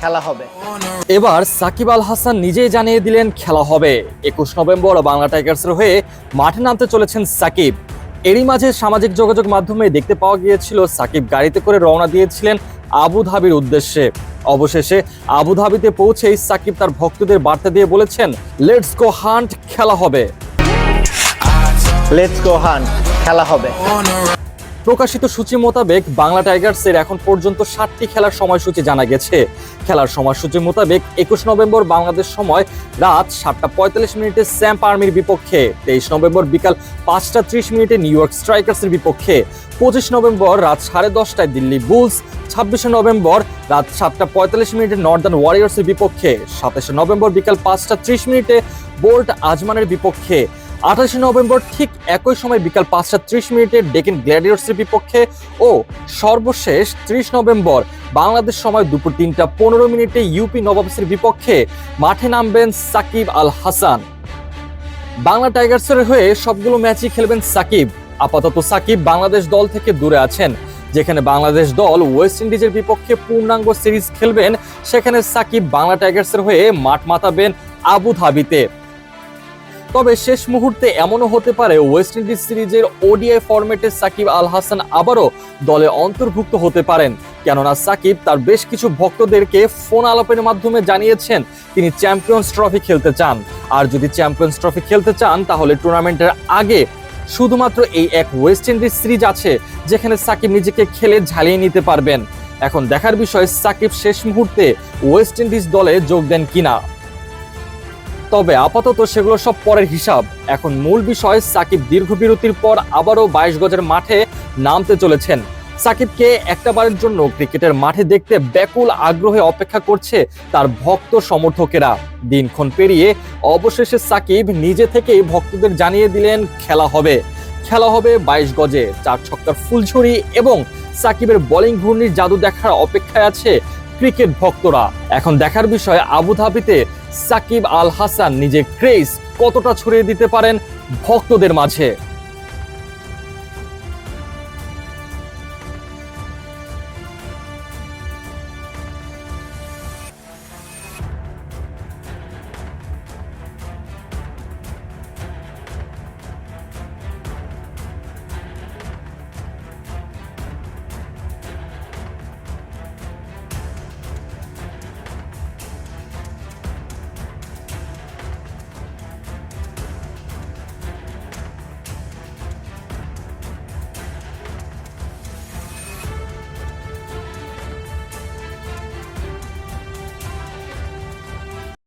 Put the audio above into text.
খেলা হবে। এবার সাকিব আল হাসান নিজেই জানিয়ে দিলেন খেলা হবে। একুশ নভেম্বর বাংলা টাইগার্সের হয়ে মাঠে নামতে চলেছেন সাকিব। এরই মাঝে সামাজিক যোগাযোগ মাধ্যমে দেখতে পাওয়া গিয়েছিল সাকিব গাড়িতে করে রওনা দিয়েছিলেন আবুধাবির উদ্দেশ্যে। অবশেষে আবুধাবিতে পৌঁছেই সাকিব তার ভক্তদের বার্তা দিয়ে বলেছেন লেটস গো হান্ট খেলা হবে। লেটস গো হান খেলা হবে। প্রকাশিত সূচি মোতাবেক বাংলা টাইগার্সের এখন পর্যন্ত সাতটি খেলার সময়সূচি জানা গেছে। খেলার সময়সূচি মোতাবেক একুশ নভেম্বর বাংলাদেশ সময় রাত সাতটা পঁয়তাল্লিশ মিনিটে স্যাম্প আর্মির বিপক্ষে, তেইশ নভেম্বর বিকাল পাঁচটা ত্রিশ মিনিটে নিউ ইয়র্ক স্ট্রাইকার্সের বিপক্ষে, পঁচিশ নভেম্বর রাত সাড়ে দশটায় দিল্লি বুলস, ছাব্বিশে নভেম্বর রাত সাতটা পঁয়তাল্লিশ মিনিটে নর্দার্ন ওয়ারিয়ার্সের বিপক্ষে, সাতাশে নভেম্বর বিকাল পাঁচটা ত্রিশ মিনিটে বোল্ট আজমানের বিপক্ষে আঠাশে নভেম্বর ঠিক একই সময় বিকাল পাঁচটা ত্রিশ মিনিটে ডেকেন গ্ল্যাডিয়ার্সের বিপক্ষে ও সর্বশেষ ত্রিশ নভেম্বর বাংলাদেশ সময় দুপুর তিনটা পনেরো মিনিটে ইউপি নবাবসের বিপক্ষে মাঠে নামবেন সাকিব আল হাসান বাংলা টাইগার্সের হয়ে সবগুলো ম্যাচই খেলবেন সাকিব। আপাতত সাকিব বাংলাদেশ দল থেকে দূরে আছেন, যেখানে বাংলাদেশ দল ওয়েস্ট ইন্ডিজের বিপক্ষে পূর্ণাঙ্গ সিরিজ খেলবেন, সেখানে সাকিব বাংলা টাইগার্সের হয়ে মাঠ মাতাবেন আবু ধাবিতে তবে শেষ মুহূর্তে এমনও হতে পারে, ওয়েস্ট ইন্ডিজ সিরিজের ওডিআই ফরম্যাটে সাকিব আল হাসান আবারও দলে অন্তর্ভুক্ত হতে পারেন। কেননা সাকিব তার বেশ কিছু ভক্তদেরকে ফোন আলাপের মাধ্যমে জানিয়েছেন তিনি চ্যাম্পিয়ন্স ট্রফি খেলতে চান। আর যদি চ্যাম্পিয়ন্স ট্রফি খেলতে চান, তাহলে টুর্নামেন্টের আগে শুধুমাত্র এই এক ওয়েস্ট ইন্ডিজ সিরিজ আছে, যেখানে সাকিব নিজেকে খেলে ঝালিয়ে নিতে পারবেন। এখন দেখার বিষয়, সাকিব শেষ মুহূর্তে ওয়েস্ট ইন্ডিজ দলে যোগ দেন কিনা? তবে আপাতত সেগুলো সব পরের হিসাব। এখন মূল বিষয়, সাকিব দীর্ঘ বিরতির পর আবারও বাইশ গজের মাঠে নামতে চলেছেন। সাকিবকে একটাবারের জন্য ক্রিকেটের মাঠে দেখতে ব্যাকুল আগ্রহে অপেক্ষা করছে তার ভক্ত সমর্থকেরা। দিনক্ষণ পেরিয়ে অবশেষে সাকিব নিজে থেকেই ভক্তদের জানিয়ে দিলেন, খেলা হবে। খেলা হবে বাইশ গজে। চার ছক্কার ফুলঝুরি এবং সাকিবের বোলিং ঘূর্ণির জাদু দেখার অপেক্ষায় আছে ক্রিকেট ভক্তরা। এখন দেখার বিষয়, আবুধাবিতে সাকিব আল হাসান নিজের ক্রেজ কতটা ছড়িয়ে দিতে পারেন ভক্তদের মাঝে?